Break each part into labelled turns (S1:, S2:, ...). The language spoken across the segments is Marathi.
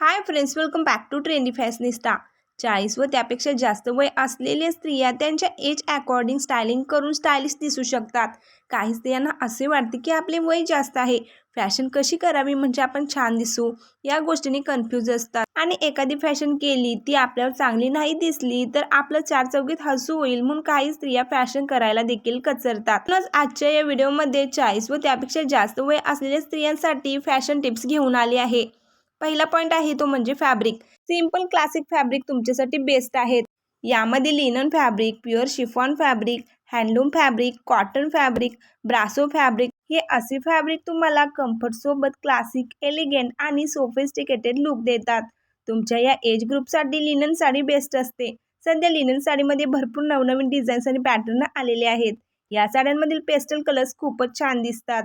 S1: Hi friends welcome back to trendy fashionista चाळीस व त्यापेक्षा जास्त वय असलेल्या स्त्रिया त्यांच्या एज अकॉर्डिंग स्टायलिंग करून स्टायलिश दिसू शकतात. काही स्त्रियांना असे वाटते की आपले वय जास्त आहे. फॅशन कशी करावी म्हणजे आपण छान दिसू या गोष्टीने कन्फ्यूज असतात. आणि एखादी फॅशन केली ती आपल्यावर चांगली नाही दिसली तर आपलं चार चौकीत हसू होईल म्हणून काही स्त्रिया फॅशन करायला देखील कचरतात. म्हणूनच आजच्या या व्हिडिओमध्ये चाळीस व त्यापेक्षा जास्त वय असलेल्या स्त्रियांसाठी फॅशन टिप्स घेऊन आली आहे. पहिला पॉईंट आहे तो म्हणजे फॅब्रिक सिंपल क्लासिक फॅब्रिक तुमच्यासाठी बेस्ट आहेत. यामध्ये linen fabric pure chiffon fabric handloom fabric cotton fabric brasso fabric हे असे फॅब्रिक तुम्हाला कम्फर्टसोबत क्लासिक एलिगंट आणि सोफिस्टिकेटेड लुक देतात. तुमच्या या एज ग्रुपसाठी लिनन साडी बेस्ट असते. सध्या लिनन साडीमध्ये भरपूर नवनवीन डिझाईन्स आणि पॅटर्न आलेले आहेत. या साड्यांमधील पेस्टल कलर्स खूपच छान दिसतात.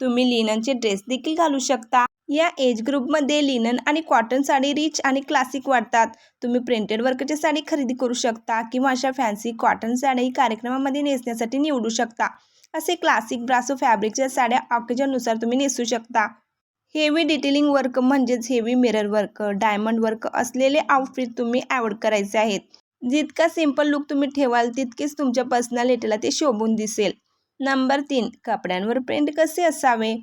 S1: तुम्ही लिननचे ड्रेस देखील घालू शकता. या एज ग्रुपमध्ये लिनन आणि कॉटन साडी रिच आणि क्लासिक वाटतात. तुम्ही प्रिंटेड वर्कची साडी खरेदी करू शकता किंवा अशा फॅन्सी कॉटन साडी कार्यक्रमामध्ये नेसण्यासाठी निवडू शकता. असे क्लासिक ब्रासो फॅब्रिकच्या साड्या ऑकेजननुसार तुम्ही नेसू शकता. हेवी डिटेलिंग वर्क म्हणजेच heavy mirror work diamond work असलेले आउटफिट तुम्ही ॲवॉइड करायचे आहेत. जितका सिंपल लुक तुम्ही ठेवाल तितकेच तुमच्या पर्सनॅलिटीला ते शोभून दिसेल. नंबर तीन कपड्यांवर प्रिंट कसे असावे?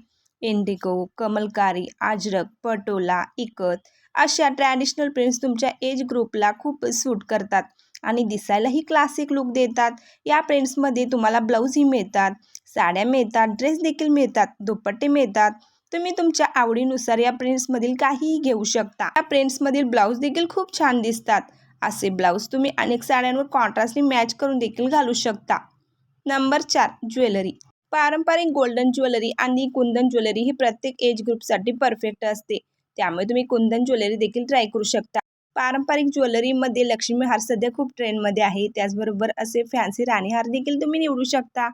S1: इंडिगो कमलकारी अजरक पटोला इकत अशा ट्रॅडिशनल प्रिंट्स तुमच्या एज ग्रुपला खूप सूट करतात आणि दिसायलाही क्लासिक लुक देतात. या प्रिंट्समध्ये तुम्हाला ब्लाऊजही मिळतात साड्या मिळतात ड्रेस देखील मिळतात दुपट्टे मिळतात. तुम्ही तुमच्या आवडीनुसार या प्रिंट्समधील काहीही घेऊ शकता. या प्रिंट्समधील ब्लाऊज देखील खूप छान दिसतात. असे ब्लाऊज तुम्ही अनेक साड्यांवर कॉन्ट्रास्टली मॅच करून देखील घालू शकता. नंबर चार ज्वेलरी पारंपरिक गोल्डन ज्वेलरी आणि कुंदन ज्वेलरी ही प्रत्येक एज ग्रुपसाठी परफेक्ट असते. त्यामुळे तुम्ही कुंदन ज्वेलरी देखील ट्राय करू शकता. पारंपरिक ज्वेलरीमध्ये लक्ष्मीहार सध्या खूप ट्रेंडमध्ये आहे. त्याचबरोबर असे फॅन्सी राणीहार देखील तुम्ही निवडू शकता.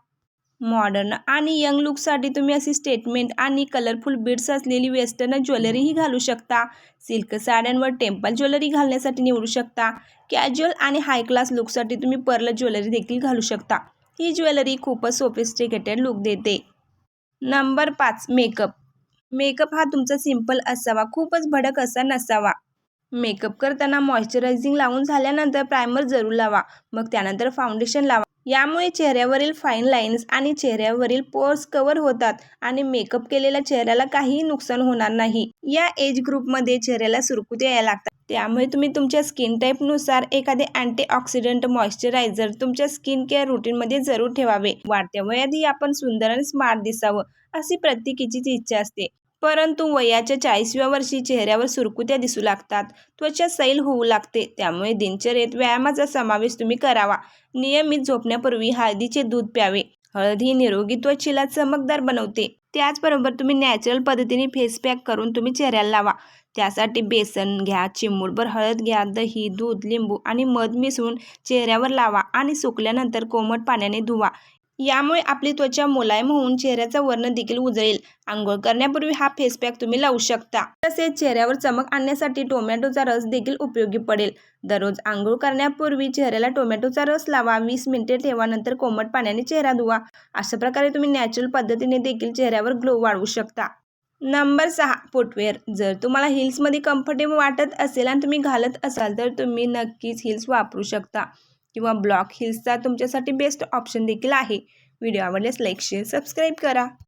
S1: मॉडर्न आणि यंग लुकसाठी तुम्ही अशी स्टेटमेंट आणि कलरफुल बीड्स असलेली वेस्टर्न ज्वेलरीही घालू शकता. सिल्क साड्यांवर टेम्पल ज्वेलरी घालण्यासाठी निवडू शकता. कॅज्युअल आणि हाय क्लास लुकसाठी तुम्ही पर्ल ज्वेलरी देखील घालू शकता. ही ज्वेलरी खूपच सोफिस्टिकेटेड लुक देते. नंबर पाच मेकअप मेकअप हा तुमचा सिंपल असावा खूपच भडक असा नसावा. मेकअप करताना मॉइश्चरायझिंग लावून झाल्यानंतर प्रायमर जरूर लावा मग त्यानंतर फाउंडेशन लावा. यामुळे चेहऱ्यावरील फाईन लाईन्स आणि चेहऱ्यावरील पोर्स कवर होतात आणि मेकअप केलेल्या चेहऱ्याला काहीही नुकसान होणार नाही. या एज ग्रुपमध्ये चेहऱ्याला सुरकुत्या यायला लागतात. त्यामुळे तुम्ही तुमच्या स्किन टाईपनुसार एखादे अँटीऑक्सिडंट मॉइश्चरायझर तुमच्या स्किन केअर रुटीनमध्ये जरूर ठेवावे. वाढत्या वयातही आपण सुंदर आणि स्मार्ट दिसावं अशी प्रत्येकीचीच इच्छा असते. परंतु वयाच्या चाळीसव्या वर्षी चेहऱ्यावर सुरकुत्या दिसू लागतात. त्वचा सैल होऊ लागते. त्यामुळे दिनचर्येत व्यायामाचा समावेश तुम्ही करावा. नियमित झोपण्यापूर्वी हळदीचे दूध प्यावे. हळद ही निरोगी त्वचेला चमकदार बनवते. त्याचबरोबर तुम्ही नॅचरल पद्धतीने फेस पॅक करून तुम्ही चेहऱ्याला लावा. त्यासाठी बेसन घ्या चिमूटभर हळद घ्या दही दूध लिंबू आणि मध मिसळून चेहऱ्यावर लावा आणि सुकल्यानंतर कोमट पाण्याने धुवा. यामुळे आपली त्वचा मुलायम होऊन चेहऱ्याचा वर्ण देखील उजळेल. आंघोळ करण्यापूर्वी हा फेस पॅक तुम्ही लावू शकता. तसेच चेहऱ्यावर चमक आणण्यासाठी टोमॅटोचा रस देखील उपयोगी पडेल. दररोज आंघोळ करण्यापूर्वी चेहऱ्याला टोमॅटोचा रस लावा. वीस मिनिटे ठेवा नंतर कोमट पाण्याने चेहरा धुवा. अशा प्रकारे तुम्ही नॅचरल पद्धतीने देखील चेहऱ्यावर ग्लो वाढवू शकता. नंबर सहा फुटवेअर जर तुम्हाला हिल्समध्ये कम्फर्टेबल वाटत असेल आणि तुम्ही घालत असाल तर तुम्ही नक्कीच हिल्स वापरू शकता. किंवा ब्लॉक हिल्सचा तुमच्यासाठी बेस्ट ऑप्शन देखील आहे. व्हिडिओ आवडल्यास लाईक शेअर सबस्क्राईब करा.